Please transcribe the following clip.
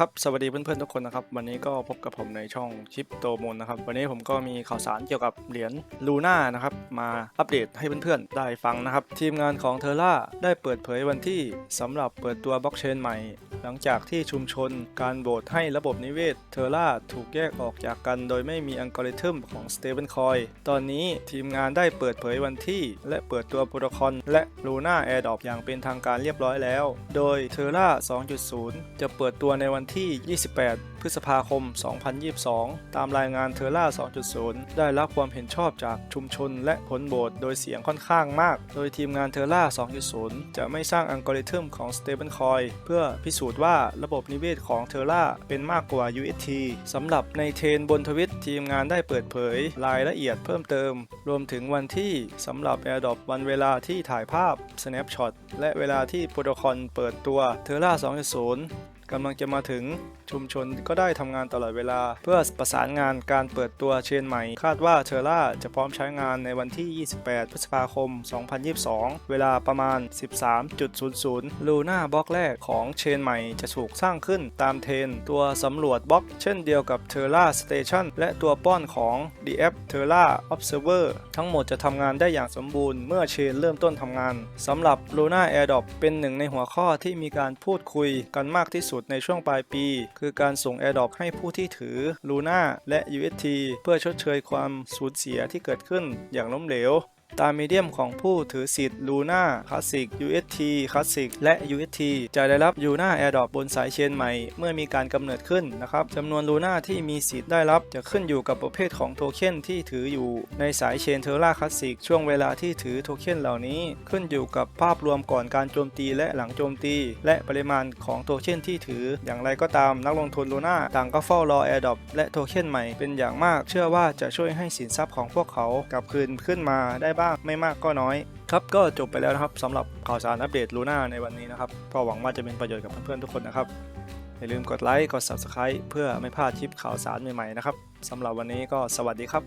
ครับสวัสดีเพื่อนๆทุกคนนะครับวันนี้ก็พบกับผมในช่องชิปโตมนนะครับวันนี้ผมก็มีข่าวสารเกี่ยวกับเหรียญลูน่านะครับมาอัปเดตให้เพื่อนๆได้ฟังนะครับทีมงานของเทอร่าได้เปิดเผยวันที่สำหรับเปิดตัวบล็อกเชนใหม่ หลังจากที่ชุมชนการโหวตให้ระบบนิเวศเทอร่าถูกแยกออกจากกัน โดยไม่มีอัลกอริทึมของ Stablecoin ตอนนี้ทีมงานได้เปิดเผยวันที่ และเปิดตัวโปรโตคอลและ Luna Airdrop อย่างเป็นทางการเรียบร้อยแล้ว โดย Terra 2.0 จะเปิดตัวในวันที่ 28 พฤษภาคม 2022 ตามรายงาน Terra 2.0 ได้รับความเห็นชอบจากชุมชนและผลโหวตโดยเสียงค่อนข้างมาก โดยทีมงาน Terra 2.0 จะไม่สร้างอัลกอริทึมของ Stablecoin เพื่อพิสูจน์ว่าระบบนิเวศของ Terra เป็นมากกว่า UST สำหรับในเทรนบนทวิตทีมงานได้เปิดเผยรายละเอียดเพิ่มเติม รวมถึงวันที่สำหรับ AirDrop วันเวลาที่ถ่ายภาพ Snapshot และเวลาที่โปรโตคอลเปิดตัว Terra 2.0 กำลังจะมาถึงชุมชนก็ได้ทำงานตลอดเวลา เพื่อประสานงานการเปิดตัวเชนใหม่ คาดว่าเทอร่าจะพร้อมใช้งานในวันที่ 28 พฤษภาคม 2022 เวลาประมาณ 13.00 ลูน่าบล็อกแรกของเชนใหม่จะถูกสร้างขึ้นตามเทรนตัวสำรวจบล็อก เช่นเดียวกับ Terra Station และตัวป้อนของ DF Terra Observer ทั้งหมดจะทำงานได้อย่างสมบูรณ์เมื่อเชนเริ่มต้นทำงานสำหรับ Luna Airdrop เป็นหนึ่งในหัวข้อที่มีการพูดคุยกันมากที่สุดในช่วงปลายปี คือการส่ง Airdrop ให้ผู้ที่ถือ Luna และ UST เพื่อชดเชยความสูญเสียที่เกิดขึ้นอย่างล้มเหลว ตามมีเดียมของผู้ถือสิทธิ์ Luna Classic UST Classic และ UST จะได้รับ Luna Airdrop บนสายเชนใหม่ เมื่อมีการกำเนิดขึ้นนะครับจำนวน Luna ที่มีสิทธิ์ได้รับจะขึ้นอยู่กับประเภทของโทเค็นที่ถืออยู่ในสายเชน Terra Classic ช่วงเวลาที่ถือโทเค็นเหล่านี้ ขึ้นอยู่กับภาพรวมก่อนการโจมตีและหลังโจมตี และปริมาณของโทเค็นที่ถือ อย่างไรก็ตามนักลงทุน Luna ต่างก็เฝ้ารอ Airdrop และโทเค็นใหม่เป็นอย่างมาก เชื่อว่าจะช่วยให้สินทรัพย์ของพวกเขากลับคืนขึ้นมาได้บ้างบ้างไม่มากก็น้อย ครับก็จบไปแล้วนะครับสำหรับข่าวสารอัปเดตลูน่าในวันนี้นะครับก็หวังว่าจะเป็นประโยชน์กับเพื่อนๆทุกคนนะครับอย่าลืมกดไลค์กด Subscribe เพื่อไม่พลาดคลิปข่าวสารใหม่ๆนะครับสำหรับวันนี้ก็สวัสดีครับ